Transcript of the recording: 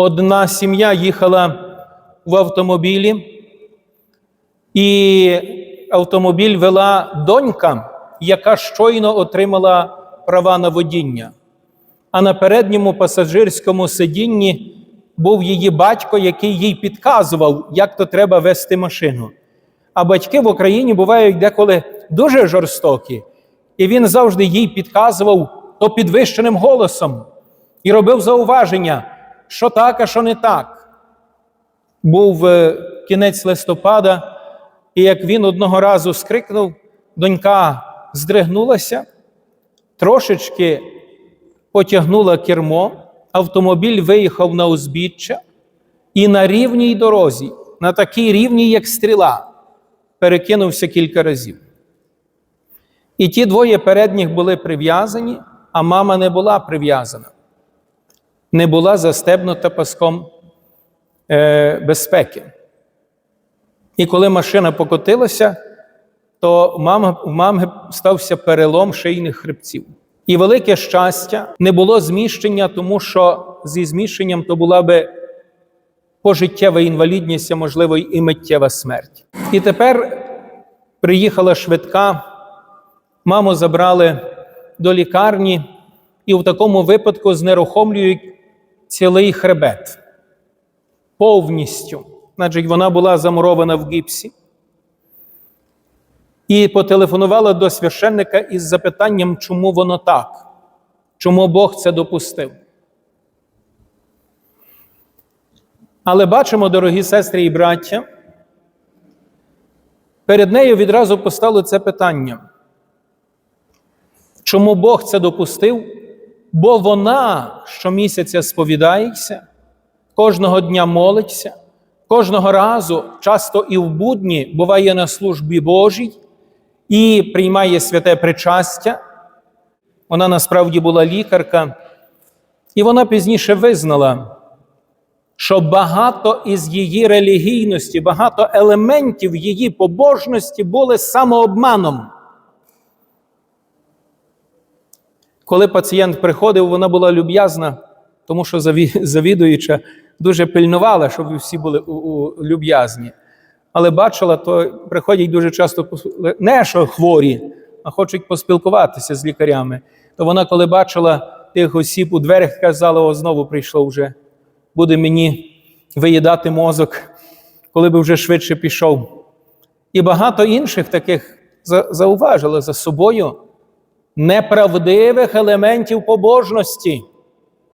Одна сім'я їхала в автомобілі, і автомобіль вела донька, яка щойно отримала права на водіння. А на передньому пасажирському сидінні був її батько, який їй підказував, як то треба вести машину. А батьки в Україні бувають деколи дуже жорстокі, і він завжди їй підказував то підвищеним голосом і робив зауваження, що так, а що не так. Був е, кінець листопада, і як він одного разу скрикнув, донька здригнулася, трошечки потягнула кермо, автомобіль виїхав на узбіччя, і на рівній дорозі, на такій рівній, як стріла, перекинувся кілька разів. І ті двоє передніх були прив'язані, а мама не була прив'язана, не була застебнута паском е, безпеки. І коли машина покотилася, то у мами стався перелом шийних хребців. І велике щастя, не було зміщення, тому що зі зміщенням то була би пожиттєва інвалідність, а можливо, і миттєва смерть. І тепер приїхала швидка, маму забрали до лікарні, і в такому випадку знерухомлюють цілий хребет повністю. Значить, вона була замурована в гіпсі. І потелефонувала до священника із запитанням, чому воно так, чому Бог це допустив. Але бачимо, дорогі сестри і браття, перед нею відразу постало це питання. Чому Бог це допустив? Бо вона щомісяця сповідається, кожного дня молиться, кожного разу, часто і в будні, буває на службі Божій і приймає святе причастя. Вона насправді була лікарка, і вона пізніше визнала, що багато із її релігійності, багато елементів її побожності були самообманом. Коли пацієнт приходив, вона була люб'язна, тому що завідуюча дуже пильнувала, щоб всі були люб'язні. Але бачила, то приходять дуже часто не що хворі, а хочуть поспілкуватися з лікарями. То вона, коли бачила тих осіб у дверях, казала: о, знову прийшло вже, буде мені виїдати мозок, коли би вже швидше пішов. І багато інших таких за- зауважили за собою неправдивих елементів побожності.